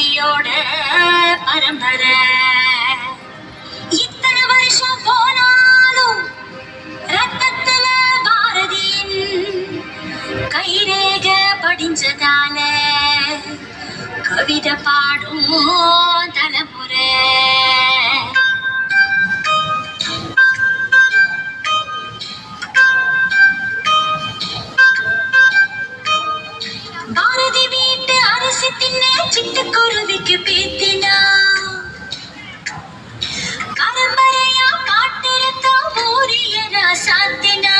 பரம்பரையோட பரம்பரை. அரிசி தின்ன சிட்டுக்குருவிக்கு பேத்தினா. பரம்பரையா பாட்டிருந்தா மூரியனா சாத்தினா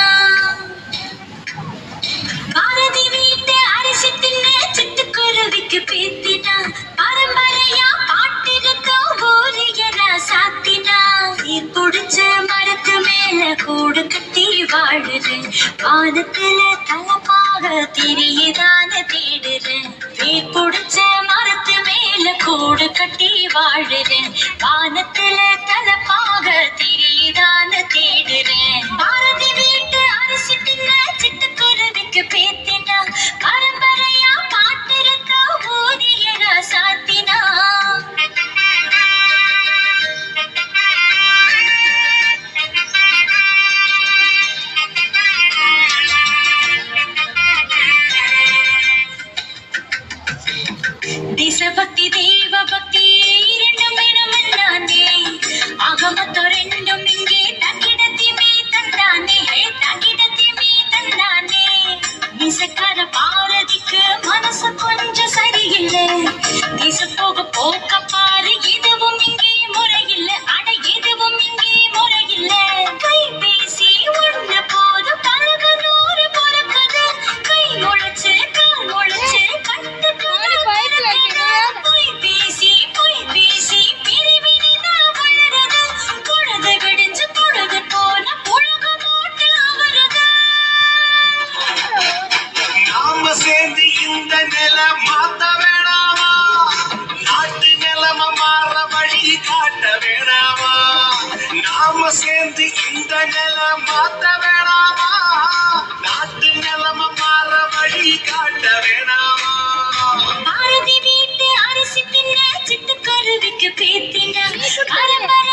பாரதி வீட்டு அரிசி தின்ன சிட்டுக்குருவிக்கு பேத்தினா. பரம்பரையா பாட்டிருந்தா மூரியனா சாத்தினா நீர் புடிச்ச மரத்து மேல கூடு கட்டி வாழுறேன் வானத்துல தலமாக திரியதான தேடுறேன் நீ புடிச்ச மரத்து மேல கூடு கட்டி வாழுறேன் வானத்துல தலப்பாக திரியதான தேடுறேன் தேசபக்தி தெய்வ பக்தி இரண்டும் வேணும் நானே ஆகமத்தோ ரெண்டும் இங்கே தங்கிடத்திமே தந்தானே. ஹே தந்தானே. மீசக்கார பாரதிக்கு மனசு கொஞ்சம் சரியில்லை. தேச போக போக்க இந்த நில மாத்த வேணாமா? நாட்டு நிலம மாற வழி காட்ட வேணாமா? நாம சேர்ந்து இந்த நில மாத்த வேணாமா? நாட்டு நிலம மாற வழி காட்ட வேணாமா? பாரதி வீட்டு அரிசி தின்ன சிட்டுக்கருவிக்கு பேத்தின பரம்பரையா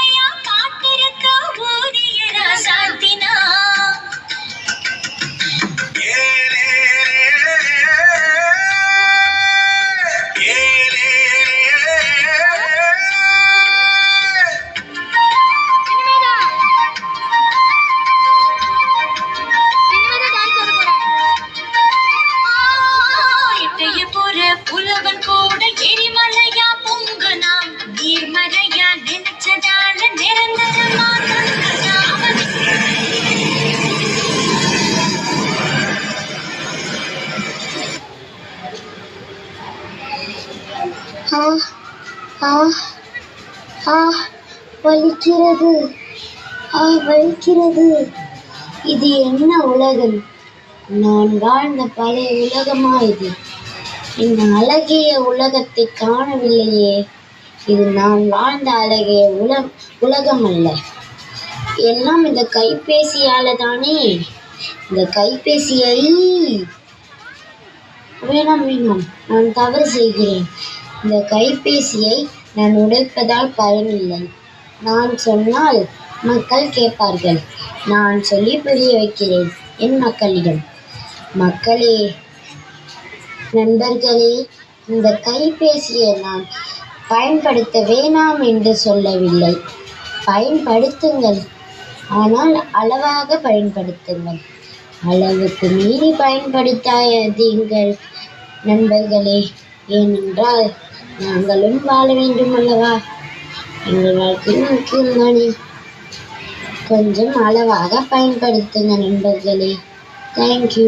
ஆ ஆ ஆ வலிக்கிறது. ஆ வலிக்கிறது. இது என்ன உலகம்? நான் வாழ்ந்த பழைய உலகமா இது? இந்த அழகிய உலகத்தை காணவில்லையே. இது நான் வாழ்ந்த அழகிய உல உலகம் அல்ல. எல்லாம் இந்த கைபேசியால தானே இந்த கைபேசியை வேணாம் வேணாம். நான் தவறு செய்கிறேன். இந்த கைபேசியை நான் உடைப்பதால் பயனில்லை நான் சொன்னால் மக்கள் கேட்பார்கள். நான் சொல்லி புரிய வைக்கிறேன் என் மக்களிடம். மக்களே நண்பர்களே இந்த கைபேசியை நான் பயன்படுத்த வேணாம் என்று சொல்லவில்லை. பயன்படுத்துங்கள். ஆனால் அளவாக பயன்படுத்துங்கள். அளவுக்கு மீறி பயன்படுத்தாதீங்கள் நண்பர்களே. ஏனென்றால் நாங்களும் வாழ வேண்டும் அல்லவா எங்கள் வாழ்க்கையும் முக்கியம்தானே கொஞ்சம் அளவாக பயன்படுத்துங்க நண்பர்களே. தேங்க்யூ